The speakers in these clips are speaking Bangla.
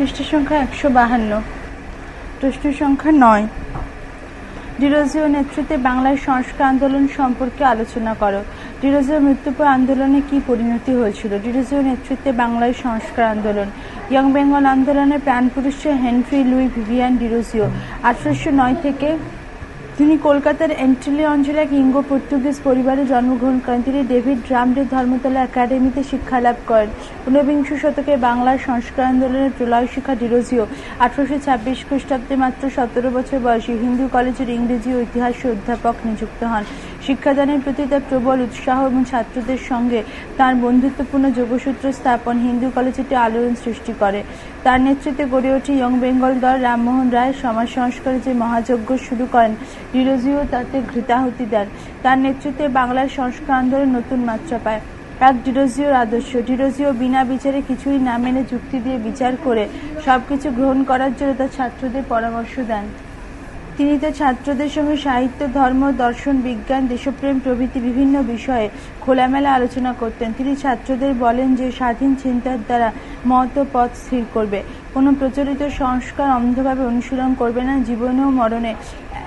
পৃষ্ঠ সংখ্যা একশো বাহান্ন প্রশ্ন সংখ্যা নয়। ডিরোজিও নেতৃত্বে বাংলার সংস্কার আন্দোলন সম্পর্কে আলোচনা করো। ডিরোজিও মৃত্যুর পর আন্দোলনে কি পরিণতি হয়েছিল? ডিরোজিও নেতৃত্বে বাংলায় সংস্কার আন্দোলন। ইয়ং বেঙ্গল আন্দোলনের প্রাণপুরুষ হেনফ্রি লুই ভিভিয়ান ডিরোজিও আঠারোশো নয় থেকে তিনি কলকাতার এন্ট্রিলি অঞ্চলে এক ইঙ্গো পর্তুগিজ পরিবারে জন্মগ্রহণ করেন। তিনি ডেভিড ড্রামডের ধর্মতলা একাডেমিতে শিক্ষালাভ করেন। ঊনবিংশ শতকে বাংলার সংস্কার আন্দোলনের প্রলয় শিক্ষা ডিরোজিও। আঠারোশো ছাব্বিশ খ্রিস্টাব্দে মাত্র সতেরো বছর বয়সে হিন্দু কলেজের ইংরেজি ও ইতিহাসে অধ্যাপক নিযুক্ত হন। শিক্ষাদানের প্রতি তার প্রবল উৎসাহ এবং ছাত্রদের সঙ্গে তার বন্ধুত্বপূর্ণ যোগসূত্র স্থাপন হিন্দু কলেজে একটি আলোড়ন সৃষ্টি করে। তার নেতৃত্বে গড়ে ওঠে ইয়ং বেঙ্গল দল রামমোহন রায়, সমাজ সংস্কারে যে মহাযজ্ঞ শুরু করেন ডিরোজিও তাতে ঘৃতাহুতি দেন। তার নেতৃত্বে বাংলার সংস্কার আন্দোলন নতুন মাত্রা পায়। এক ডিরোজিওর আদর্শ। ডিরোজিও বিনা বিচারে কিছুই না মেনে যুক্তি দিয়ে বিচার করে সবকিছু গ্রহণ করার জন্য তার ছাত্রদের পরামর্শ দেন। তিনি তার ছাত্রদের সঙ্গে সাহিত্য, ধর্ম, দর্শন, বিজ্ঞান, দেশপ্রেম প্রভৃতি বিভিন্ন বিষয়ে খোলামেলা আলোচনা করতেন। তিনি ছাত্রদের বলেন যে, স্বাধীন চিন্তার দ্বারা মত পথ স্থির করবে। কোনো প্রচলিত সংস্কার অন্ধভাবে অনুশীলন করবে না। জীবনে ও মরণে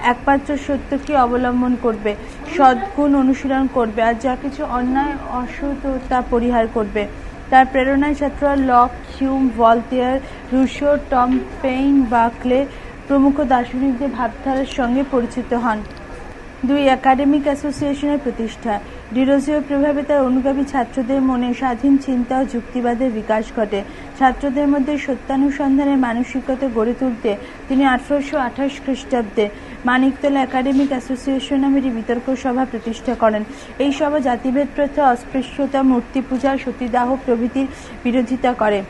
একমাত্র সত্যকে অবলম্বন করবে, সদ্গুণ অনুশীলন করবে আর যা কিছু অন্যায় অসৎ তা পরিহার করবে। তার প্রেরণায় ছাত্ররা Locke, Hume, Voltaire, Rousseau, Tom Paine বাকলে প্রমুখ দার্শনিকদের ভাবধারার সঙ্গে পরিচিত হন। দুই একাডেমিক অ্যাসোসিয়েশনের প্রতিষ্ঠা। ডিরোজিওর প্রভাবে তার অনুগামী ছাত্রদের মনে স্বাধীন চিন্তা ও যুক্তিবাদের বিকাশ ঘটে। ছাত্রদের মধ্যে সত্যানুসন্ধানের মানসিকতা গড়ে তুলতে তিনি আঠারোশো আঠাশ খ্রিস্টাব্দে মানিকতলা একাডেমিক অ্যাসোসিয়েশন নামের বিতর্ক সভা প্রতিষ্ঠা করেন। এই সভা জাতিভেদ প্রথা, অস্পৃশ্যতা, মূর্তি পূজা, সতীদাহ প্রভৃতির বিরোধিতা করে।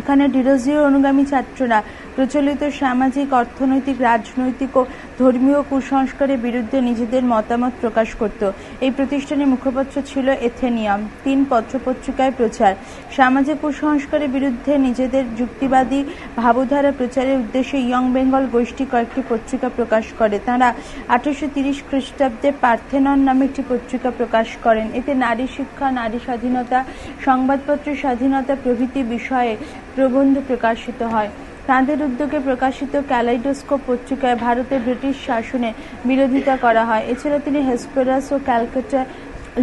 এখানে ডিরোজিওর অনুগামী ছাত্ররা প্রচলিত সামাজিক, অর্থনৈতিক, রাজনৈতিক ও ধর্মীয় কুসংস্কারের বিরুদ্ধে নিজেদের মতামত প্রকাশ করত। এই প্রতিষ্ঠানের মুখপত্র ছিল এথেনিয়াম। তিন পত্রপত্রিকায় প্রচার। সামাজিক কুসংস্কারের বিরুদ্ধে নিজেদের যুক্তিবাদী ভাবধারা প্রচারের উদ্দেশ্যে ইয়ং বেঙ্গল গোষ্ঠী কয়েকটি পত্রিকা প্রকাশ করে। তারা আঠারোশো তিরিশ খ্রিস্টাব্দে পার্থেনন নামে একটি পত্রিকা প্রকাশ করেন। এতে নারী শিক্ষা, নারী স্বাধীনতা, সংবাদপত্রের স্বাধীনতা প্রভৃতি বিষয়ে প্রবন্ধ প্রকাশিত হয়। তাঁদের উদ্যোগে প্রকাশিত ক্যালাইডোস্কোপ পত্রিকায় ভারতের ব্রিটিশ শাসনে বিরোধিতা করা হয়। এছাড়া তিনি হেসপেরাস ও ক্যালকাটা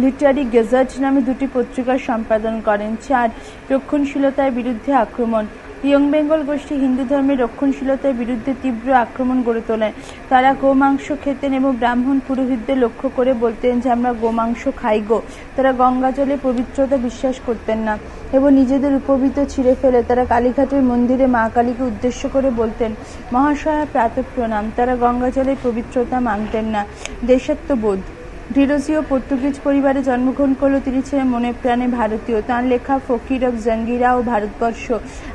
লিটারি গেজেট নামে দুটি পত্রিকা সম্পাদন করেন, চার রক্ষণশীলতার বিরুদ্ধে আক্রমণ। ইয়ং বেঙ্গল গোষ্ঠী হিন্দু ধর্মের রক্ষণশীলতার বিরুদ্ধে তীব্র আক্রমণ গড়ে তোলেন তারা গোমাংস খেতেন এবং ব্রাহ্মণ পুরোহিতদের লক্ষ্য করে বলতেন যে, আমরা গোমাংস খাই গো। তারা গঙ্গা জলে পবিত্রতা বিশ্বাস করতেন না এবং নিজেদের উপবিত ছিঁড়ে ফেলে তারা কালীঘাটের মন্দিরে মা কালীকে উদ্দেশ্য করে বলতেন, মহাশয়া প্রাত প্রণাম তারা গঙ্গা জলের পবিত্রতা মানতেন না। দেশাত্মবোধ। ডিরোজিও পর্তুগিজ পরিবারে জন্মগ্রহণ করলেও তিনি ছিলেন মনে প্রাণে ভারতীয়। তাঁর লেখা ফকির অফ জঙ্গিরা ও ভারতবর্ষ,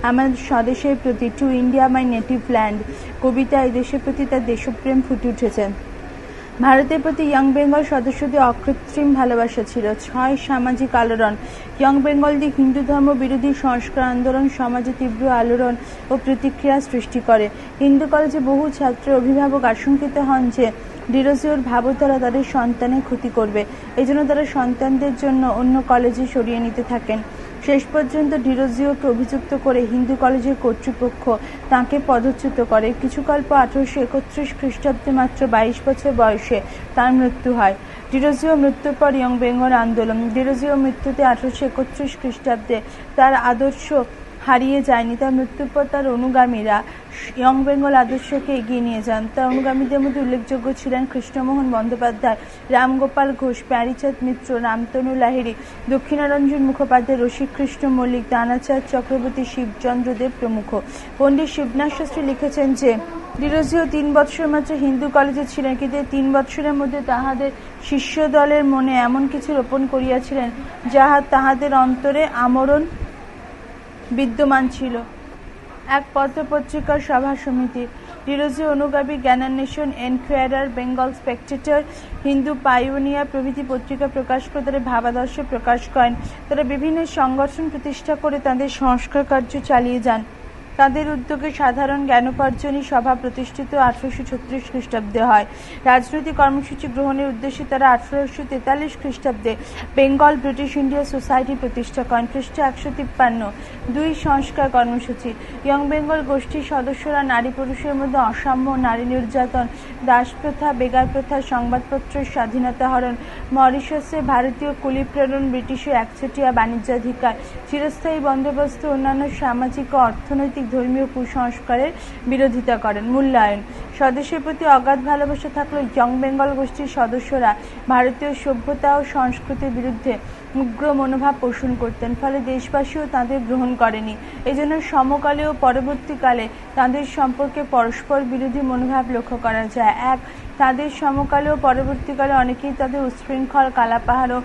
আমার স্বদেশের প্রতি to India my native land কবিতা এই দেশের প্রতি তার দেশপ্রেম ফুটে উঠেছে। ভারতের প্রতি ইয়ং বেঙ্গল সদস্যদের অকৃত্রিম ভালোবাসা ছিল। ছয় সামাজিক আলোড়ন ইয়ং বেঙ্গল দি হিন্দু ধর্ম বিরোধী সংস্কার আন্দোলন, সমাজে তীব্র আলোড়ন ও প্রতিক্রিয়া সৃষ্টি করে। হিন্দু কলেজে বহু ছাত্র অভিভাবক আশঙ্কিত হন যে ডিরোজিওর ভাবতারা তাদের সন্তানের ক্ষতি করবে। এই জন্য তারা সন্তানদের জন্য অন্য কলেজে সরিয়ে নিতে থাকেন। শেষ পর্যন্ত ডিরোজিওকে অভিযুক্ত করে হিন্দু কলেজের কর্তৃপক্ষ তাঁকে পদচ্যুত করে। কিছুকাল পর আঠারোশো একত্রিশ খ্রিস্টাব্দে মাত্র বাইশ বছর বয়সে তার মৃত্যু হয়। ডিরোজিও মৃত্যুর পর ইয়ং বেঙ্গল আন্দোলন। ডিরোজিও মৃত্যুতে আঠারোশো একত্রিশ খ্রিস্টাব্দে তার আদর্শ হারিয়ে যায়নি। তার মৃত্যুর পর তার অনুগামীরা ইয়ং বেঙ্গল আদর্শকে এগিয়ে নিয়ে যান। তার অনুগামীদের মধ্যে উল্লেখযোগ্য ছিলেন কৃষ্ণমোহন বন্দ্যোপাধ্যায়, রামগোপাল ঘোষ, প্যারিচাঁদ মিত্র, রামতনু লাহিড়ী, দক্ষিণারঞ্জন মুখোপাধ্যায় রসিকৃষ্ণ মল্লিক, দানাচাঁদ চক্রবর্তী, শিবচন্দ্র দেব প্রমুখ। পণ্ডিত শিবনাথ শাস্ত্রী লিখেছেন যে ডিরোজিও তিন বৎসর মাত্র হিন্দু কলেজে ছিলেন, কিন্তু তিন বৎসরের মধ্যে তাহাদের শিষ্য দলের মনে এমন কিছু রোপণ করিয়াছিলেন, যাহা তাহাদের অন্তরে আমরণ বিদ্যমান ছিল। এক পত্রপত্রিকার সভা সমিতি ডিরোজি অনুগামী Gyananweshan Enquirer Bengal Spectator Hindu Pioneer প্রভৃতি পত্রিকা প্রকাশ করে তাদের ভাবাদর্শ প্রকাশ করেন। তারা বিভিন্ন সংগঠন প্রতিষ্ঠা করে তাদের সংস্কার কার্য চালিয়ে যান। তাদের উদ্যোগে সাধারণ জ্ঞানোপার্জনী সভা প্রতিষ্ঠিত আঠারোশো ছত্রিশ খ্রিস্টাব্দে হয়। রাজনৈতিক কর্মসূচি গ্রহণের উদ্দেশ্যে তারা আঠারোশো তেতাল্লিশ খ্রিস্টাব্দে বেঙ্গল ব্রিটিশ ইন্ডিয়া সোসাইটি প্রতিষ্ঠা করেন। খ্রিস্ট একশো তিপ্পান্ন। দুই সংস্কার কর্মসূচি। ইয়ং বেঙ্গল গোষ্ঠীর সদস্যরা নারী পুরুষের মধ্যে অসাম্য, নারী নির্যাতন দাস প্রথা বেগার প্রথা, সংবাদপত্রের স্বাধীনতা হরণ, মরিশাসে ভারতীয় কুলি প্রেরণ ব্রিটিশের একচেটিয়া বাণিজ্যাধিকার, চিরস্থায়ী বন্দোবস্ত, অন্যান্য সামাজিক ও অর্থনৈতিক ধর্মীয় কুসংস্কারের বিরোধিতা করেন। মূল্যায়ন। স্বদেশের প্রতি অগাধ ভালোবাসা থাকলেও ইয়ং বেঙ্গল গোষ্ঠীর সদস্যরা ভারতীয় সভ্যতা ও সংস্কৃতির বিরুদ্ধে উগ্র মনোভাব পোষণ করতেন, ফলে দেশবাসীও তাদের গ্রহণ করেনি। এজন্য সমকালে ও পরবর্তীকালে তাদের সম্পর্কে পরস্পর বিরোধী মনোভাব লক্ষ্য করা যায়। এক, তাদের সমকালে ও পরবর্তীকালে অনেকেই তাদের উচ্ছৃঙ্খল, কালাপাহাড় ও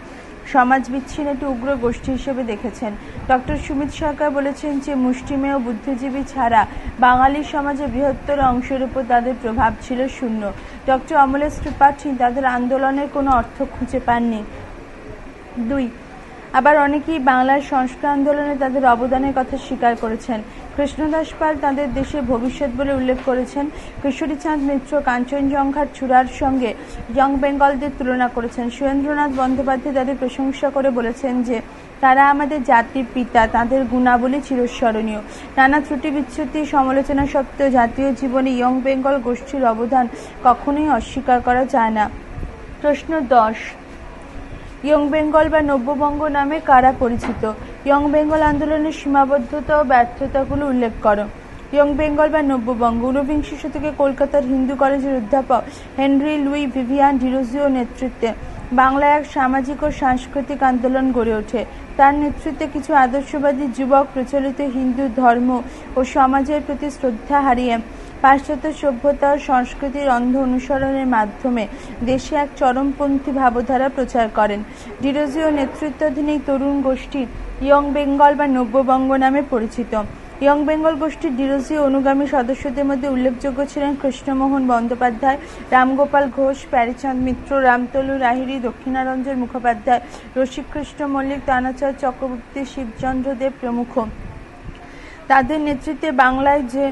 সমাজ বিচ্ছিন্ন একটি উগ্র গোষ্ঠী হিসেবে দেখেছেন। ডক্টর সুমিত সরকার বলেছেন যে, মুষ্টিমেয় বুদ্ধিজীবী ছাড়া বাঙালি সমাজে বৃহত্তর অংশের উপর তাদের প্রভাব ছিল শূন্য। ডক্টর অমলেশ ত্রিপাঠী তাদের আন্দোলনের কোনো অর্থ খুঁজে পাননি। দুই আবার অনেকেই বাংলার সংস্কার আন্দোলনে তাদের অবদানের কথা স্বীকার করেছেন। কৃষ্ণদাস পাল তাদের দেশের ভবিষ্যৎ বলে উল্লেখ করেছেন। কিশোরীচাঁদ মিত্র কাঞ্চনজঙ্ঘার চূড়ার সঙ্গে ইয়ং বেঙ্গলদের তুলনা করেছেন। সুরেন্দ্রনাথ বন্দ্যোপাধ্যায় তাদের প্রশংসা করে বলেছেন যে, তারা আমাদের জাতির পিতা, তাদের গুণাবলী চিরস্মরণীয়। নানা ত্রুটি বিচ্ছুতি সমালোচনা সত্ত্বেও জাতীয় জীবনে ইয়ং বেঙ্গল গোষ্ঠীর অবদান কখনোই অস্বীকার করা যায় না। প্রশ্ন দশ। ইয়ং বেঙ্গল বা নব্যবঙ্গ নামে কারা পরিচিত? ইয়ং বেঙ্গল আন্দোলনের সীমাবদ্ধতা ও ব্যর্থতাগুলো উল্লেখ করো। ইয়ং বেঙ্গল বা নব্যবঙ্গ, ঊনবিংশ শতকে কলকাতার হিন্দু কলেজের অধ্যাপক হেনরি লুই ভিভিয়ান ডিরোজিও নেতৃত্বে বাংলায় এক সামাজিক ও সাংস্কৃতিক আন্দোলন গড়ে ওঠে। তার নেতৃত্বে কিছু আদর্শবাদী যুবক প্রচলিত হিন্দু ধর্ম ও সমাজের প্রতি শ্রদ্ধা হারিয়ে পাশ্চাত্য সভ্যতা ও সংস্কৃতির অন্ধ অনুসরণের মাধ্যমে দেশে এক চরমপন্থী ভাবধারা প্রচার করেন। ডিরোজিও নেতৃত্বাধীন এই তরুণ গোষ্ঠী ইয়ং বেঙ্গল বা নব্যবঙ্গ নামে পরিচিত। ইয়ং বেঙ্গল গোষ্ঠীর ডিরোজিও অনুগামী সদস্যদের মধ্যে উল্লেখযোগ্য ছিলেন কৃষ্ণমোহন বন্দ্যোপাধ্যায়, রামগোপাল ঘোষ, প্যারিচাঁদ মিত্র, রামতলু রাহিরি, দক্ষিণারঞ্জন মুখোপাধ্যায় রসিকৃষ্ণ মল্লিক তানাচর চক্রবর্তী, শিবচন্দ্র দেব প্রমুখ। তাদের নেতৃত্বে বাংলায় যে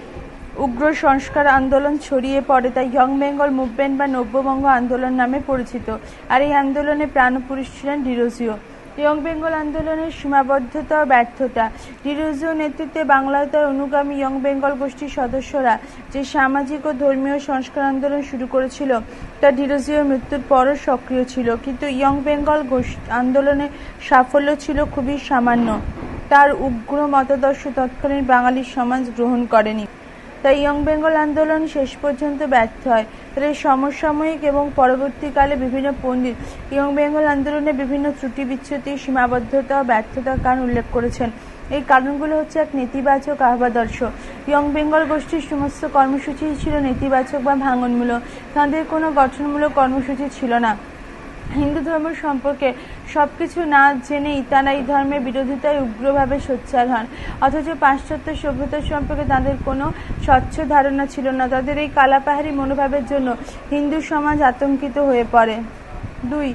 উগ্র সংস্কার আন্দোলন ছড়িয়ে পড়ে, তাই ইয়ং বেঙ্গল মুভমেন্ট বা নব্যবঙ্গ আন্দোলন নামে পরিচিত। আর এই আন্দোলনে প্রাণপুরুষ ছিলেন ডিরোজিও। ইয়ং বেঙ্গল আন্দোলনের সীমাবদ্ধতা ও ব্যর্থতা। ডিরোজিও নেতৃত্বে বাংলায় তার অনুগামী ইয়ং বেঙ্গল গোষ্ঠীর সদস্যরা যে সামাজিক ও ধর্মীয় সংস্কার আন্দোলন শুরু করেছিল, তা ডিরোজিওর মৃত্যুর পরও সক্রিয় ছিল। কিন্তু ইয়ং বেঙ্গল গোষ্ঠী আন্দোলনের সাফল্য ছিল খুবই সামান্য। তার উগ্র মতাদর্শ তৎকালীন বাঙালি সমাজ গ্রহণ করেনি। তাই ইয়ং বেঙ্গল আন্দোলন শেষ পর্যন্ত ব্যর্থ হয়। এই সমসাময়িক এবং পরবর্তীকালে বিভিন্ন পণ্ডিত ইয়ং বেঙ্গল আন্দোলনে বিভিন্ন ত্রুটি, বিচ্যুতি, সীমাবদ্ধতা ও ব্যর্থতার কারণ উল্লেখ করেছেন। এই কারণগুলো হচ্ছে এক নেতিবাচক আহ্বাদর্শ। ইয়ং বেঙ্গল গোষ্ঠীর সমস্ত কর্মসূচি ছিল নেতিবাচক বা ভাঙনমূলক। তাদের কোনো গঠনমূলক কর্মসূচি ছিল না। হিন্দু ধর্ম সম্পর্কে সবকিছু না জেনেই তারা এই ধর্মের বিরোধিতায় উগ্রভাবে সোচ্চার হন। অথচ পাশ্চাত্য সভ্যতা সম্পর্কে তাদের কোনো স্বচ্ছ ধারণা ছিল না। তাদের এই কালাপাহাড়ি মনোভাবের জন্য হিন্দু সমাজ আতঙ্কিত হয়ে পড়ে। দুই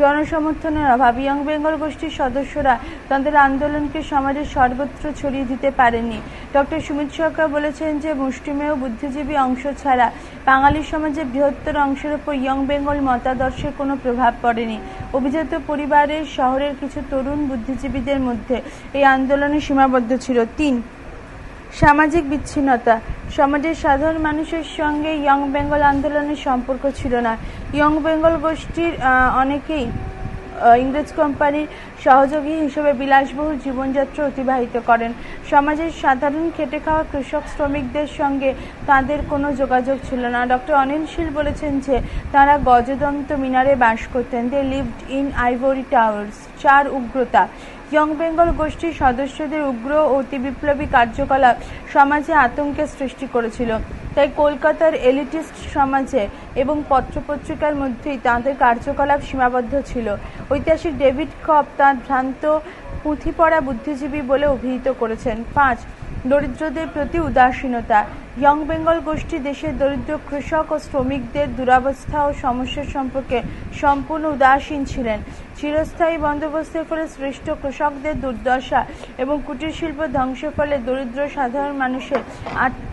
জনসমর্থনের অভাব ইয়ং বেঙ্গল গোষ্ঠীর সদস্যরা তাদের আন্দোলনকে সমাজের সর্বত্র ছড়িয়ে দিতে পারেনি ডক্টর সুমিত সরকার বলেছেন যে মুষ্টিমেয় বুদ্ধিজীবী অংশ ছাড়া বাঙালি সমাজের বৃহত্তর অংশের উপর ইয়ং বেঙ্গল মতাদর্শের কোনো প্রভাব পড়েনি। অভিজাত পরিবারের শহরের কিছু তরুণ বুদ্ধিজীবীদের মধ্যে এই আন্দোলনে সীমাবদ্ধ ছিল তিন। সামাজিক বিচ্ছিন্নতা। সমাজের সাধারণ মানুষের সঙ্গে ইয়ং বেঙ্গল আন্দোলনের সম্পর্ক ছিল না। ইয়ং বেঙ্গল গোষ্ঠীর অনেকেই ইংরেজ কোম্পানির সহযোগী হিসেবে বিলাসবহুল জীবনযাত্রা অতিবাহিত করেন। সমাজের সাধারণ খেটে খাওয়া কৃষক শ্রমিকদের সঙ্গে তাদের কোনো যোগাযোগ ছিল না। ডক্টর অনিল শীল বলেছেন যে, তারা গজদন্ত মিনারে বাস করতেন। They lived in ivory towers চার উগ্রতা। ইয়ং বেঙ্গল গোষ্ঠীর সদস্যদের উগ্র অতি বিপ্লবী কার্যকলাপ সমাজে আতঙ্কের সৃষ্টি করেছিল। তাই কলকাতার এলিটিস্ট সমাজে এবং পত্রপত্রিকার মধ্যেই তাঁদের কার্যকলাপ সীমাবদ্ধ ছিল। ঐতিহাসিক ডেভিড কপ তাঁর ভ্রান্ত পুঁথি পড়া বুদ্ধিজীবী বলে অভিহিত করেছেন। পাঁচ দরিদ্রদের প্রতি উদাসীনতা। ইয়ং বেঙ্গল গোষ্ঠী দেশের দরিদ্র কৃষক ও শ্রমিকদের দুরবস্থা ও সমস্যা সম্পর্কে সম্পূর্ণ উদাসীন ছিলেন। চিরস্থায়ী বন্দোবস্তের ফলে সৃষ্ট কৃষকদের দুর্দশা এবং কুটির শিল্প ধ্বংসের ফলে দরিদ্র সাধারণ মানুষের আর্থ-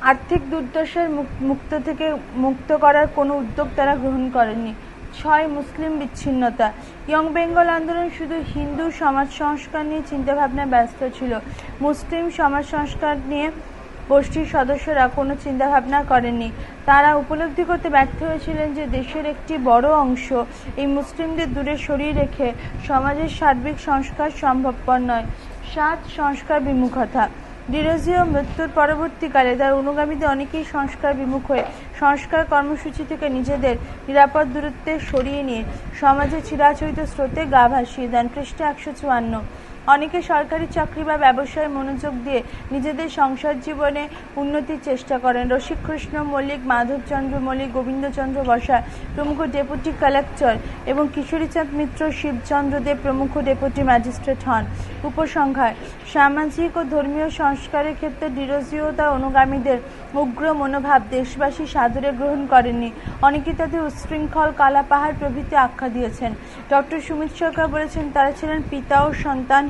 আর্থিক দুর্দশার মুক- মুক্ত থেকে মুক্ত করার কোনো উদ্যোগ তারা গ্রহণ করেনি ছয় মুসলিম বিচ্ছিন্নতা। ইয়ং বেঙ্গল আন্দোলন শুধু হিন্দু সমাজ সংস্কার নিয়ে চিন্তাভাবনায় ব্যস্ত ছিল। মুসলিম সমাজ সংস্কার নিয়ে গোষ্ঠীর সদস্যরা কোনো চিন্তাভাবনা করেননি। তারা উপলব্ধি করতে ব্যর্থ হয়েছিলেন যে দেশের একটি বড় অংশ এই মুসলিমদের দূরে সরিয়ে রেখে সমাজের সার্বিক সংস্কার সম্ভবপর নয়। সাত সংস্কার বিমুখতা ডিরোজিও মৃত্যুর পরবর্তীকালে তার অনুগামীদের অনেকেই সংস্কার বিমুখ হয়ে সংস্কার কর্মসূচি থেকে নিজেদের নিরাপদ দূরত্বে সরিয়ে নিয়ে সমাজে চিরাচরিত স্রোতে গা ভাসিয়ে দেন পৃষ্ঠা একশো চুয়ান্ন। অনেকে সরকারি চাকরি বা ব্যবসায় মনোযোগ দিয়ে নিজেদের সংসার জীবনে উন্নতির চেষ্টা করেন। রসিকৃষ্ণ মল্লিক, মাধবচন্দ্র মল্লিক, গোবিন্দচন্দ্র বসাক প্রমুখ ডেপুটি কালেক্টর এবং কিশোরীচাঁদ মিত্র, শিবচন্দ্র দেব প্রমুখ ডেপুটি ম্যাজিস্ট্রেট হন। উপসংহার, সামাজিক ও ধর্মীয় সংস্কারের ক্ষেত্রে তার অনুগামীদের উগ্র মনোভাব দেশবাসী সাদরে গ্রহণ করেননি। অনেকে তাদের উচ্ছৃঙ্খল কালাপাহাড় প্রভৃতি আখ্যা দিয়েছেন। ডক্টর সুমিত সরকার বলেছেন, তারা ছিলেন পিতা ও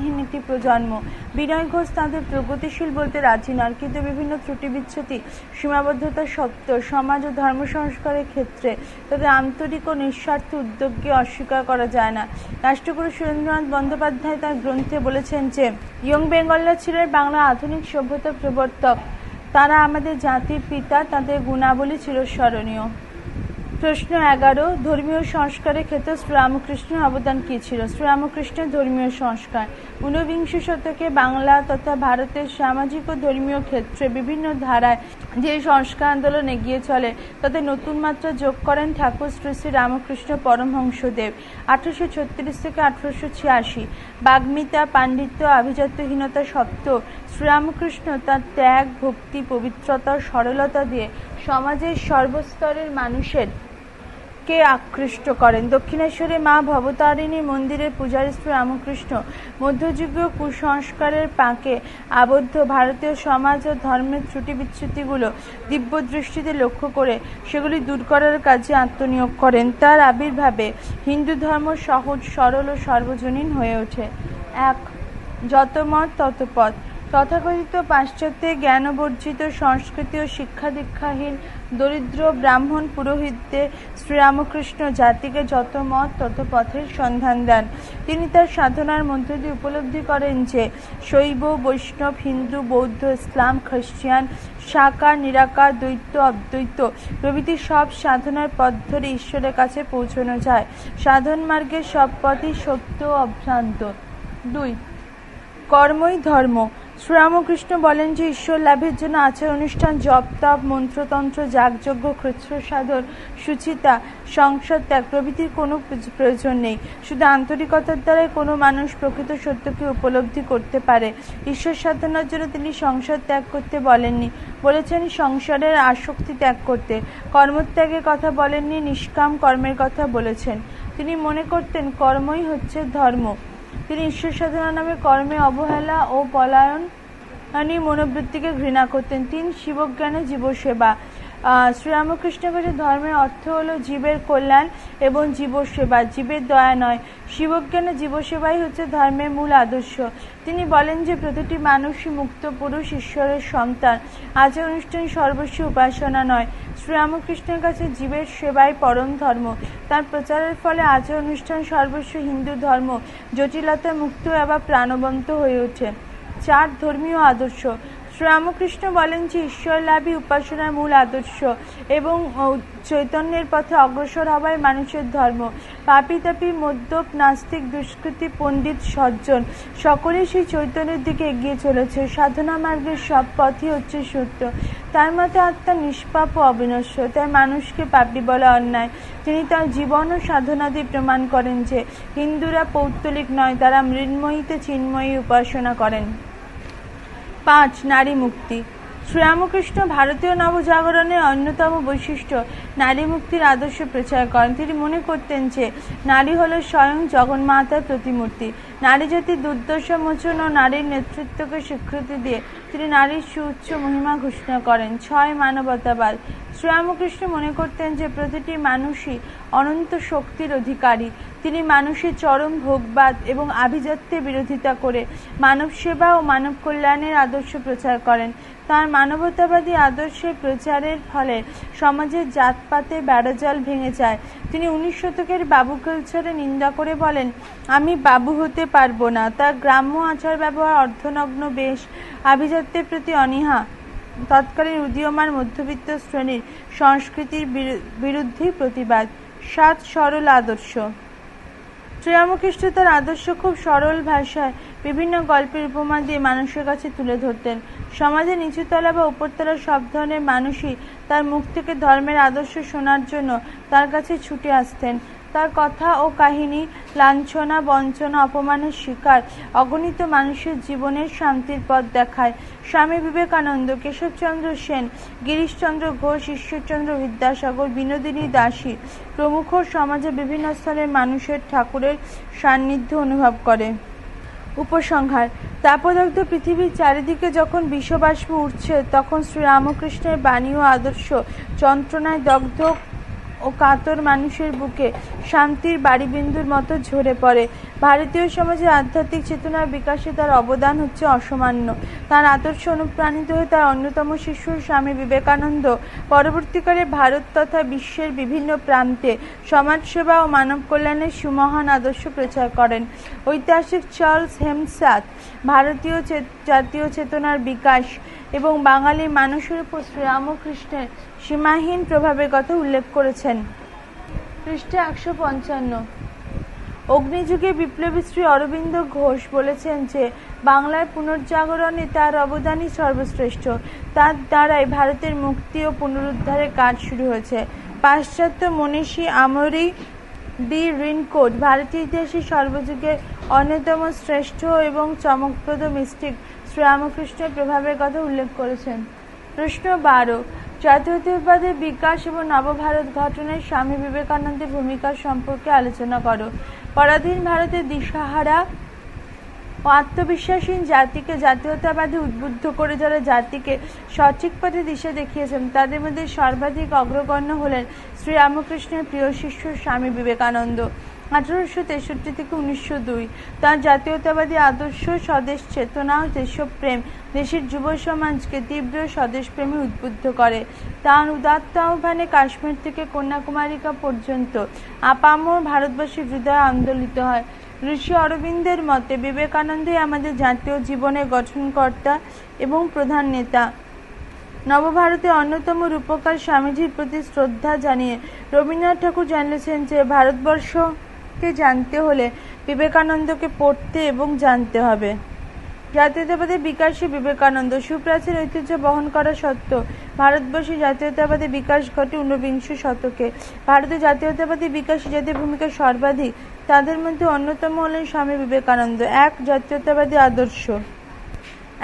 সন্তানহীন একটি প্রজন্ম। বিনয় ঘোষ তাদের প্রগতিশীল বলতে রাজি নন, কিন্তু বিভিন্ন ত্রুটি বিচ্ছুতি সীমাবদ্ধতা সত্ত্বেও সমাজ ও ধর্ম সংস্কারের ক্ষেত্রে তাদের আন্তরিক ও নিঃস্বার্থ উদ্যোগকে অস্বীকার করা যায় না। রাষ্ট্রগুরু সুরেন্দ্রনাথ বন্দ্যোপাধ্যায় তার গ্রন্থে বলেছেন যে, ইয়ং বেঙ্গলরা ছিলেন বাংলা আধুনিক সভ্যতার প্রবর্তক। তারা আমাদের জাতির পিতা, তাদের গুণাবলী চিরস্মরণীয় প্রশ্ন এগারো, ধর্মীয় সংস্কারের ক্ষেত্রে শ্রীরামকৃষ্ণের অবদান কী ছিল? শ্রীরামকৃষ্ণের ধর্মীয় সংস্কার। ঊনবিংশ শতকে বাংলা তথা ভারতের সামাজিক ও ধর্মীয় ক্ষেত্রে বিভিন্ন ধারায় যে সংস্কার আন্দোলন এগিয়ে চলে, তাতে নতুন মাত্রা যোগ করেন ঠাকুর শ্রী শ্রী রামকৃষ্ণ পরমহংসদেব, আঠারোশো ছত্রিশ থেকে আঠারোশো ছিয়াশি। বাগ্মিতা, পাণ্ডিত্য, আভিজাত্যহীনতা সত্ত্বেও শ্রীরামকৃষ্ণ তার ত্যাগ, ভক্তি, পবিত্রতা, সরলতা দিয়ে সমাজের সর্বস্তরের মানুষের কে আকৃষ্ট করেন? দক্ষিণেশ্বরে মা ভবতারিণী মন্দিরের পূজারী রামকৃষ্ণ। মধ্যযুগীয় কুসংস্কারের পাঁকে আবদ্ধ ভারতীয় সমাজ ও ধর্মের ত্রুটি বিচ্যুতিগুলো দিব্য দৃষ্টিতে লক্ষ্য করে সেগুলি দূর করার কাজে আত্মনিয়োগ করেন। তার আবির্ভাবে হিন্দু ধর্ম সহজ, সরল ও সর্বজনীন হয়ে ওঠে। এক, যত মত তত পথ। তথাকথিত পাশ্চাত্যে জ্ঞানবর্জিত সংস্কৃতি ও শিক্ষা দীক্ষাহীন দরিদ্র ব্রাহ্মণ পুরোহিতদের শ্রীরামকৃষ্ণ জাতিকে যত মত, তত পথের সন্ধান দেন। তিনি তার সাধনার মধ্য দিয়ে উপলব্ধি করেন যে, শৈব, বৈষ্ণব, হিন্দু, বৌদ্ধ, ইসলাম, খ্রিস্টান সাকার নিরাকার, দ্বৈত, অদ্বৈত প্রভৃতি সব সাধনার পথ ধরে ঈশ্বরের কাছে পৌঁছানো যায়। সাধন মার্গের সব পথই সত্য অভ্রান্ত। দুই, কর্মই ধর্ম। শ্রীরামকৃষ্ণ বলেন যে ঈশ্বর লাভের জন্য আচার অনুষ্ঠান, জপ, তপ, মন্ত্রতন্ত্র, যাগযজ্ঞ কৃচ্ছ সাধন সুচিতা, সংসার ত্যাগ প্রভৃতির কোনো প্রয়োজন নেই। শুধু আন্তরিকতার দ্বারাই কোনো মানুষ প্রকৃত সত্যকে উপলব্ধি করতে পারে। ঈশ্বর সাধনার জন্য তিনি সংসার ত্যাগ করতে বলেননি। বলেছেন সংসারের আসক্তি ত্যাগ করতে। কর্মত্যাগের কথা বলেননি, নিষ্কাম কর্মের কথা বলেছেন। তিনি মনে করতেন কর্মই হচ্ছে ধর্ম। তিনি ঈশ্বর সাধনা নামে কর্মে অবহেলা ও পলায়ন মনোবৃত্তিকে ঘৃণা করতেন। তিন শিবজ্ঞানে জীবসেবা শ্রীরামকৃষ্ণের ধর্মের অর্থ হলো জীবের কল্যাণ এবং জীবসেবা। জীবের দয়া নয়, শিবজ্ঞানে জীবসেবাই হচ্ছে ধর্মের মূল আদর্শ। তিনি বলেন যে প্রতিটি মানুষই মুক্ত পুরুষ, ঈশ্বরের সন্তান। আচার অনুষ্ঠান সর্বস্ব উপাসনা নয়, শ্রীরামকৃষ্ণের কাছে জীবের সেবাই পরম ধর্ম। তার প্রচারের ফলে আচার অনুষ্ঠান সর্বস্ব হিন্দু ধর্ম। জটিলতা মুক্ত আবার প্রাণবন্ত হয়ে ওঠে। চার ধর্মীয় আদর্শ শ্রীরামকৃষ্ণ বলেন যে ঈশ্বর লাভই উপাসনার মূল আদর্শ এবং চৈতন্যের পথে অগ্রসর হওয়াই মানুষের ধর্ম। পাপি তাপি মদ্যপ নাস্তিক দুষ্কৃতি পণ্ডিত সজ্জন সকলেই সেই চৈতন্যের দিকে এগিয়ে চলেছে। সাধনা মার্গের সব পথই হচ্ছে সত্য। তার মতে আত্মা নিষ্পাপ ও তাই মানুষকে পাপি বলা অন্যায়। তিনি তার জীবন ও সাধনা দিয়ে প্রমাণ করেন যে হিন্দুরা পৌত্তলিক নয়, তারা মৃন্ময়ীতে চিন্ময়ী উপাসনা করেন। পাঁচ নারী মুক্তি। শ্রীরামকৃষ্ণ ভারতীয় নবজাগরণের অন্যতম বৈশিষ্ট্য নারী মুক্তির আদর্শ প্রচার করেন। তিনি মনে করতেন যে নারী হল স্বয়ং জগন্মাতার প্রতিমূর্তি। নারী জাতির দুর্দশা, মোচন ও নারীর নেতৃত্বকে স্বীকৃতি দিয়ে তিনি নারীর সুউচ্চ মহিমা ঘোষণা করেন। ছয় মানবতাবাদ। শ্রীরামকৃষ্ণ মনে করতেন যে প্রতিটি মানুষই অনন্ত শক্তির অধিকারী। তিনি মানুষের চরম ভোগবাদ এবং আভিজাত্যের বিরোধিতা করে মানব সেবা ও মানব কল্যাণের আদর্শ প্রচার করেন। তার মানবতাবাদী আদর্শের প্রচারের ফলে সমাজের জাতপাতে বেড়াজাল ভেঙে যায়। তিনি উনিশ শতকের বাবু কালচারে নিন্দা করে বলেন, আমি বাবু হতে পারব না। তার গ্রাম্য আচার ব্যবহার, অর্ধনগ্ন বেশ, আভিজাত্যের প্রতি অনীহা তৎকালীন উদীয়মান মধ্যবিত্ত শ্রেণির সংস্কৃতির বিরুদ্ধে প্রতিবাদ। সাত সরল আদর্শ। শ্রীরামকৃষ্ণ তার আদর্শ খুব সরল ভাষায় বিভিন্ন গল্পের উপমা দিয়ে মানুষের কাছে তুলে ধরতেন। সমাজে নিচুতলা বা উপরতলা সব ধরনের মানুষই তার মুখ থেকে ধর্মের আদর্শ শোনার জন্য তার কাছে ছুটে আসতেন। তার কথা ও কাহিনী, লাঞ্ছনা, বঞ্চনা, অপমানের শিকার অগণিত মানুষের জীবনের শান্তির পথ দেখায়। স্বামী বিবেকানন্দ, কেশবচন্দ্র সেন, গিরিশচন্দ্র ঘোষ, ঈশ্বরচন্দ্র বিদ্যাসাগর, বিনোদিনী দাসী প্রমুখ সমাজে বিভিন্ন স্তরের মানুষের ঠাকুরের সান্নিধ্য অনুভব করে। উপসংহার তাপদগ্ধ পৃথিবীর চারিদিকে যখন বিশ্ববাষ্প উঠছে তখন শ্রীরামকৃষ্ণের বাণী ও আদর্শ যন্ত্রণায় দগ্ধ ও কাতর মানুষের বুকে শান্তির বাড়িবিন্দুর মতো ঝরে পড়ে। ভারতীয় সমাজে আধ্যাত্মিক চেতনার বিকাশে তার অবদান হচ্ছে অসামান্য। তার আদর্শ অনুপ্রাণিত হয়ে তার অন্যতম শিষ্য স্বামী বিবেকানন্দ পরবর্তীকালে ভারত তথা বিশ্বের বিভিন্ন প্রান্তে সমাজসেবা ও মানব কল্যাণের সুমহান আদর্শ প্রচার করেন। ঐতিহাসিক চার্লস হেমসাত ভারতীয় জাতীয় চেতনার বিকাশ এবং বাঙালি মানুষের উপর শ্রীরামকৃষ্ণের সীমাহীন প্রভাবের কথা উল্লেখ করেছেন। পৃষ্ঠে একশো পঞ্চান্ন। অগ্নিযুগে বিপ্লবী শ্রী অরবিন্দ ঘোষ বলেছেন যে, বাংলার পুনর্জাগরণে তার অবদানই সর্বশ্রেষ্ঠ। তার দ্বারাই ভারতের মুক্তি ও পুনরুদ্ধারের কাজ শুরু হয়েছে। পাশ্চাত্য মনীষী আমরি ডি রিনকোট ভারতীয় ইতিহাসের সর্বযুগে অন্যতম শ্রেষ্ঠ এবং চমকপ্রদ মিস্টিক শ্রীরামকৃষ্ণের প্রভাবের কথা উল্লেখ করেছেন। প্রশ্ন বারো জাতীয়তাবাদের বিকাশ এবং নবভারত গঠনের স্বামী বিবেকানন্দের ভূমিকা সম্পর্কে আলোচনা করো। পরাধীন ভারতের দিশাহারা ও আত্মবিশ্বাসীন জাতিকে জাতীয়তাবাদী উদ্বুদ্ধ করে যারা জাতিকে সঠিক পথে দিশা দেখিয়েছেন, তাদের মধ্যে সর্বাধিক অগ্রগণ্য হলেন শ্রী রামকৃষ্ণের প্রিয় শিষ্য স্বামী বিবেকানন্দ। আঠারোশো তেষট্টি থেকে উনিশশো দুই। তার জাতীয়তাবাদী আদর্শ স্বদেশ চেতনা ও দেশপ্রেম, দেশের যুব সমাজকে তীব্র স্বদেশপ্রেমে উদ্বুদ্ধ করে। তার উদাত্ত আহ্বানে কাশ্মীর থেকে কন্যাকুমারিকা পর্যন্ত আপামর ভারতবাসীর হৃদয় আন্দোলিত হয়। ঋষি অরবিন্দের মতে, বিবেকানন্দই আমাদের জাতীয় জীবনের গঠনকর্তা এবং প্রধান নেতা। নবভারতের অন্যতম রূপকার স্বামীজির প্রতি শ্রদ্ধা জানিয়ে রবীন্দ্রনাথ ঠাকুর জানিয়েছেন যে ভারতবর্ষকে জানতে হলে বিবেকানন্দকে পড়তে এবং জানতে হবে। জাতীয়তাবাদের বিকাশে বিবেকানন্দ। সুপ্রাচীন ঐতিহ্য বহন করা সত্ত্বেও ভারতবর্ষে জাতীয়তাবাদী বিকাশ ঘটে ঊনবিংশ শতকে। ভারতের জাতীয়তাবাদী বিকাশে যাদের ভূমিকা সর্বাধিক। তাদের মধ্যে অন্যতম হলেন স্বামী বিবেকানন্দ, এক জাতীয়তাবাদী আদর্শ।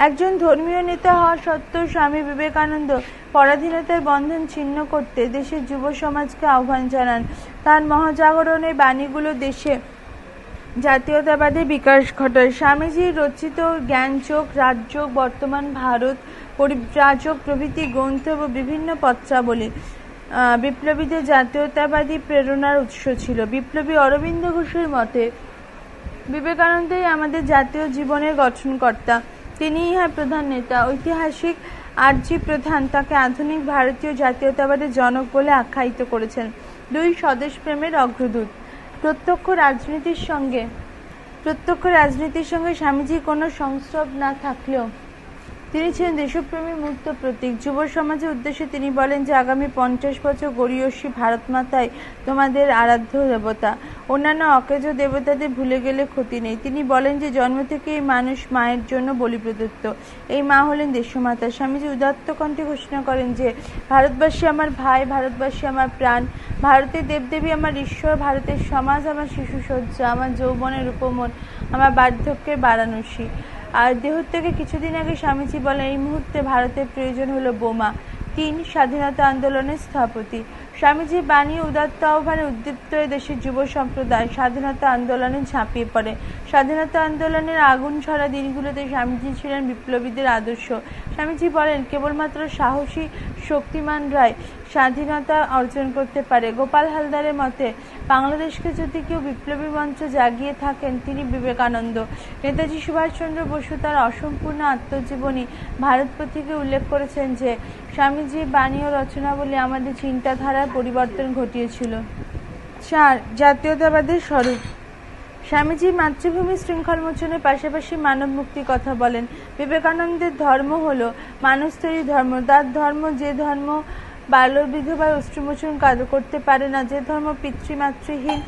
একজন ধর্মীয় নেতা হওয়া সত্ত্বেও স্বামী বিবেকানন্দ পরাধীনতার বন্ধন ছিন্ন করতে দেশের যুব সমাজকে আহ্বান জানান। তার মহাজাগরণের বাণীগুলো দেশে জাতীয়তাবাদী বিকাশ ঘটায়। স্বামীজির রচিত জ্ঞানযোগ রাজযোগ বর্তমান ভারত, পরিব্রাজক প্রভৃতি গ্রন্থ ও বিভিন্ন পত্রাবলী বিপ্লবীদের জাতীয়তাবাদী প্রেরণার উৎস ছিল। বিপ্লবী অরবিন্দ ঘোষের মতে, বিবেকানন্দই আমাদের জাতীয় জীবনের গঠনকর্তা। তিনি ইহার প্রধান নেতা। ঐতিহাসিক আরজি প্রধান তাকে আধুনিক ভারতীয় জাতীয়তাবাদের জনক বলে আখ্যায়িত করেছেন। দুই স্বদেশপ্রেমের অগ্রদূত। প্রত্যক্ষ রাজনীতির সঙ্গে, প্রত্যক্ষ রাজনীতির সঙ্গে স্বামীজির কোনো সংস্রব না থাকলেও তিনি ছিলেন দেশপ্রেমী মুক্ত প্রতীক। যুব সমাজের উদ্দেশ্যে তিনি বলেন যে, আগামী পঞ্চাশ বছর গরিয়সী ভারত মাতায় তোমাদের আরাধ্য দেবতা। অন্যান্য অকেজ দেবতাদের ভুলে গেলে ক্ষতি নেই। তিনি বলেন যে, জন্ম থেকে এই মানুষ মায়ের জন্য বলি প্রদত্ত এই মা হলেন দেশমাতা। স্বামীজি উদাত্ত কণ্ঠে ঘোষণা করেন যে, ভারতবাসী আমার ভাই, ভারতবাসী আমার প্রাণ। ভারতের দেবদেবী আমার ঈশ্বর, ভারতের সমাজ আমার শিশু সজ্জা আমার যৌবনের উপমন, আমার বার্ধক্যের বারাণসী। আর দেহত্যাগে কিছুদিন আগে স্বামীজি বলেন, এই মুহূর্তে ভারতের প্রয়োজন হলো বোমা। তিন স্বাধীনতা আন্দোলনের স্থপতি। স্বামীজি বাণী, উদাত্ত আহ্বানে উদ্দীপ্ত দেশের যুব সম্প্রদায় স্বাধীনতা আন্দোলনে ঝাঁপিয়ে পড়ে। স্বাধীনতা আন্দোলনের আগুন ছড়া দিনগুলোতে স্বামীজি ছিলেন বিপ্লবীদের আদর্শ। স্বামীজি বলেন, কেবলমাত্র সাহসী শক্তিমানরাই স্বাধীনতা অর্জন করতে পারে। গোপাল হালদারের মতে, বাংলাদেশকে যদি কেউ বিপ্লবী মঞ্চ জাগিয়ে থাকেন, তিনি বিবেকানন্দ। নেতাজি সুভাষচন্দ্র বসু তার অসম্পূর্ণ আত্মজীবনী ভারত পথিকে উল্লেখ করেছেন যে স্বামীজির বাণী ও রচনাবলী আমাদের চিন্তাধারার পরিবর্তন ঘটিয়েছিল। চার জাতীয়তাবাদের স্বরূপ। স্বামীজি মাতৃভূমি শৃঙ্খল মোচনের পাশাপাশি মানব মুক্তি কথা বলেন। বিবেকানন্দের ধর্ম হল মানুষতরী তৈরি ধর্ম। তার ধর্ম যে ধর্ম বাল্য বিধবার অষ্টমোচন কাজ করতে পারে না, যে ধর্ম পিতৃমাতৃহীন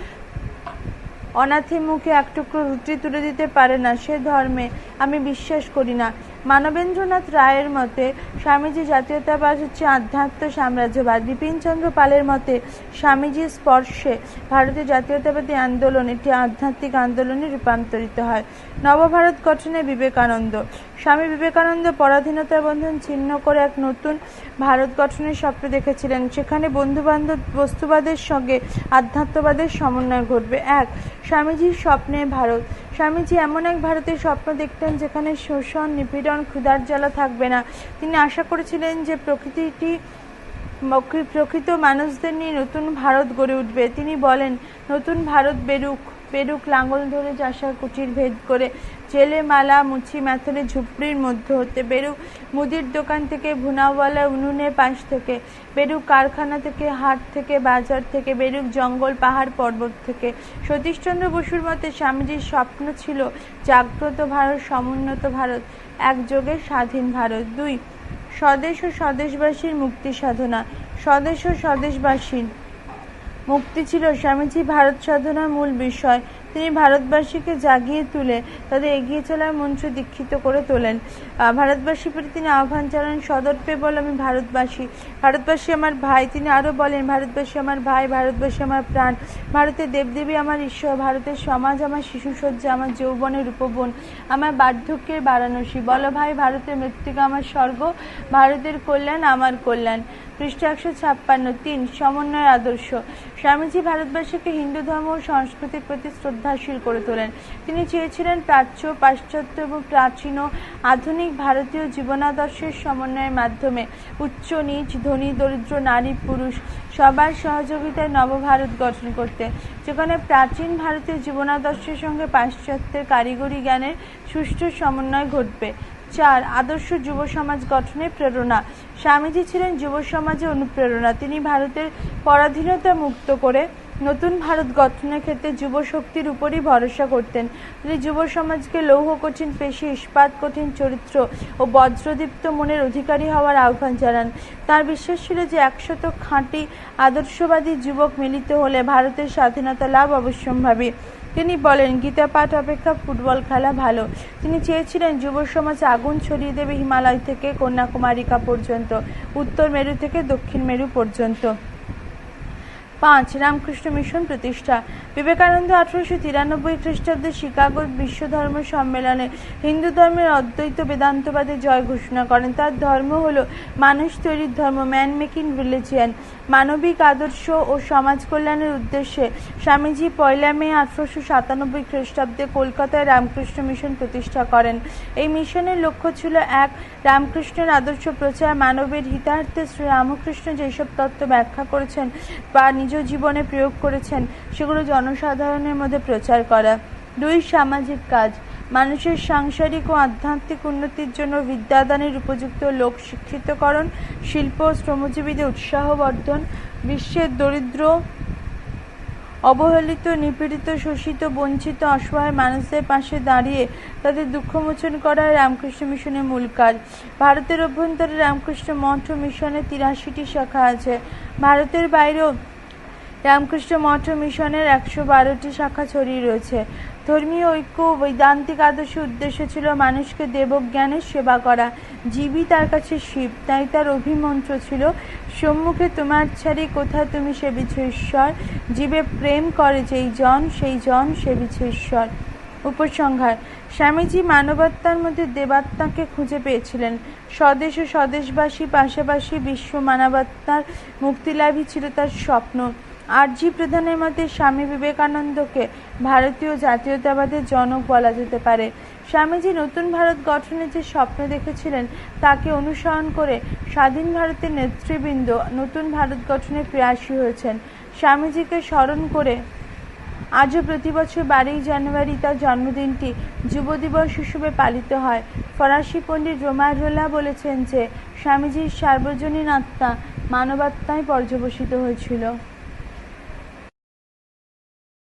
অনাথি মুখে এক টুকরো রুটি তুলে দিতে পারে না, সে ধর্মে। আমি বিশ্বাস করি না। মানবেন্দ্রনাথ রায়ের মতে, স্বামীজি জাতীয়তাবাদ হচ্ছে আধ্যাত্ম সাম্রাজ্যবাদ। বিপিনচন্দ্র পালের মতে, স্বামীজির স্পর্শে ভারতের জাতীয়তাবাদী আন্দোলন একটি আধ্যাত্মিক আন্দোলনে রূপান্তরিত হয়। নবভারত গঠনে বিবেকানন্দ। স্বামী বিবেকানন্দ পরাধীনতার বন্ধন ছিন্ন করে এক নতুন ভারত গঠনের স্বপ্ন দেখেছিলেন। সেখানে বন্ধুবান্ধব বস্তুবাদের সঙ্গে আধ্যাত্মবাদের সমন্বয় ঘটবে। এক, স্বামীজির স্বপ্নে ভারত। স্বামীজি এমন এক ভারতের স্বপ্ন দেখতেন যেখানে শোষণ, নিপীড়ন, ক্ষুধার জ্বালা থাকবে না। তিনি আশা করেছিলেন যে প্রকৃতিটি প্রকৃত মানুষদের নিয়ে নতুন ভারত গড়ে উঠবে। তিনি বলেন, নতুন ভারত বেরুক বেরুক লাঙ্গল ধরে চাষা কুটির ভেদ করে জেলে মালা মুচি ম্যাথলে ঝুপড়ির মধ্যে হতে বেরুক মুদির দোকান থেকে, ভুনাওয়ালা উনুনের পাশ থেকে বেরুক কারখানা থেকে, হাট থেকে, বাজার থেকে বেরুক জঙ্গল, পাহাড় পর্বত থেকে। সতীশচন্দ্র বসুর মতে স্বামীজির স্বপ্ন ছিল জাগ্রত ভারত, সমুন্নত ভারত একযোগে স্বাধীন ভারত। দুই, স্বদেশ ও স্বদেশবাসীর মুক্তি সাধনা। স্বদেশ ও স্বদেশবাসীর মুক্তি ছিল স্বামীজি ভারত সাধনার মূল বিষয়। তিনি ভারতবাসীকে জাগিয়ে তুলে তাদের এগিয়ে চলার মন্ত্র দীক্ষিত করে তোলেন। আহ, ভারতবাসীর প্রতি তিনি আহ্বান জানান সদর্পে বল আমি ভারতবাসী। ভারতবাসী আমার ভাই। তিনি আরও বলেন ভারতবাসী আমার ভাই ভারতবাসী আমার প্রাণ। ভারতের দেবদেবী আমার ঈশ্বর ভারতের সমাজ আমার শিশুসজ্জা আমার যৌবনের উপবন আমার বার্ধক্যের বারাণসী। বলো ভাই ভারতের মৃত্যুকে আমার স্বর্গ ভারতের কল্যাণ আমার কল্যাণ। পৃষ্ঠা একশো ছাপ্পান্ন, তিন সমন্বয়ের আদর্শ। স্বামীজি ভারতবাসীকে হিন্দু ধর্ম ও সংস্কৃতির প্রতি শ্রদ্ধাশীল করে তোলেন। তিনি চেয়েছিলেন প্রাচ্য, পাশ্চাত্য এবং প্রাচীন ও আধুনিক ভারতীয় জীবনাদর্শের সমন্বয়ের মাধ্যমে উচ্চ নিচ, ধনী, দরিদ্র, নারী, পুরুষ সবার সহযোগিতায় নবভারত গঠন করতে। যেখানে প্রাচীন ভারতীয় জীবনাদর্শের সঙ্গে পাশ্চাত্যের কারিগরি জ্ঞানের সুষ্ঠু সমন্বয় ঘটবে। চার আদর্শ যুব সমাজ গঠনে প্রেরণা। স্বামীজি ছিলেন যুব সমাজের অনুপ্রেরণা। তিনি ভারতের পরাধীনতা মুক্ত করে নতুন ভারত গঠনের ক্ষেত্রে যুব শক্তির উপরই ভরসা করতেন। তিনি যুব সমাজকে লৌহ কঠিন পেশি, ইস্পাত কঠিন চরিত্র ও বজ্রদীপ্ত মনের অধিকারী হওয়ার আহ্বান জানান। তার বিশ্বাস ছিল যে একশত খাঁটি আদর্শবাদী যুবক মিলিত হলে ভারতের স্বাধীনতা লাভ অবশ্যম্ভাবী। তিনি বলেন গীতা পাঠ অপেক্ষা ফুটবল খেলা ভালো। তিনি চেয়েছিলেন যুব সমাজ আগুন ছড়িয়ে দেবে হিমালয় থেকে কন্যাকুমারিকা পর্যন্ত, উত্তর মেরু থেকে দক্ষিণ মেরু পর্যন্ত। পাঁচ, রামকৃষ্ণ মিশন প্রতিষ্ঠা। বিবেকানন্দ আঠারোশো তিরানব্বই খ্রিস্টাব্দে শিকাগো বিশ্ব ধর্ম সম্মেলনে হিন্দু ধর্মের অদ্বৈত বেদান্তবাদে জয় ঘোষণা করেন। তার ধর্ম হল মানুষ তৈরির ধর্ম ম্যান মেকিং রিলিজিয়ান মানবিক আদর্শ ও সমাজ কল্যাণের উদ্দেশ্যে স্বামীজি পয়লা মে আঠারোশো সাতানব্বই খ্রিস্টাব্দে কলকাতায় রামকৃষ্ণ মিশন প্রতিষ্ঠা করেন। এই মিশনের লক্ষ্য ছিল, এক, রামকৃষ্ণের আদর্শ প্রচার, মানবের হিতার্থে শ্রী রামকৃষ্ণ যেসব তত্ত্ব ব্যাখ্যা করেছেন বা নিজ জীবনে প্রয়োগ করেছেন, সেগুলো জনসাধারণের মধ্যে প্রচার করা। দুই, সামাজিক কাজ। মানুষের সাংসারিক ও আধ্যাত্মিক উন্নতির জন্য বিদ্যাদানের উপযুক্ত লোক শিক্ষিতকরণ শিল্প শ্রমজীবীদের উৎসাহবর্ধন, বিশ্বের দরিদ্র, অবহেলিত, নিপীড়িত, শোষিত, বঞ্চিত, অসহায় মানুষদের পাশে দাঁড়িয়ে তাদের দুঃখমোচন করাই রামকৃষ্ণ মিশনের মূল কাজ। ভারতের অভ্যন্তরে রামকৃষ্ণ মঠ ও মিশনের তিরাশিটি শাখা আছে। ভারতের বাইরেও রামকৃষ্ণ মঠ মিশনের একশো বারোটি শাখা ছড়িয়ে রয়েছে। ধর্মীয় ঐক্য বৈদান্তিক আদর্শ উদ্দেশ্য ছিল মানুষকে দেবজ্ঞানের সেবা করা। জীবই তার কাছে শিব, তাই তার অভিমন্ত্র ছিল, সম্মুখে তোমার ছাড়ি কোথা তুমি সেবিছ ঈশ্বর? জীবে প্রেম করে যেই জন, সেই জন সেবিছে ঈশ্বর। উপসংহার, স্বামীজি মানবাত্মার মধ্যে দেবাত্মাকে খুঁজে পেয়েছিলেন। স্বদেশ ও স্বদেশবাসী পাশাপাশি বিশ্ব মানবাত্মার মুক্তিলাভই ছিল তার স্বপ্ন। আরজি প্রধানের মতে স্বামী বিবেকানন্দকে ভারতীয় জাতীয়তাবাদের জনক বলা যেতে পারে। স্বামীজি নতুন ভারত গঠনের যে স্বপ্ন দেখেছিলেন, তাকে অনুসরণ করে স্বাধীন ভারতের নেতৃবৃন্দ নতুন ভারত গঠনে প্রয়াসী হয়েছেন। স্বামীজিকে স্মরণ করে আজও প্রতি বছর বারোই জানুয়ারি তার জন্মদিনটি যুব দিবস হিসেবে পালিত হয়। ফরাসি পণ্ডিত রোমার রোলা বলেছেন যে, স্বামীজির সার্বজনীন আত্মা মানবাত্মায় পর্যবসিত হয়েছিল।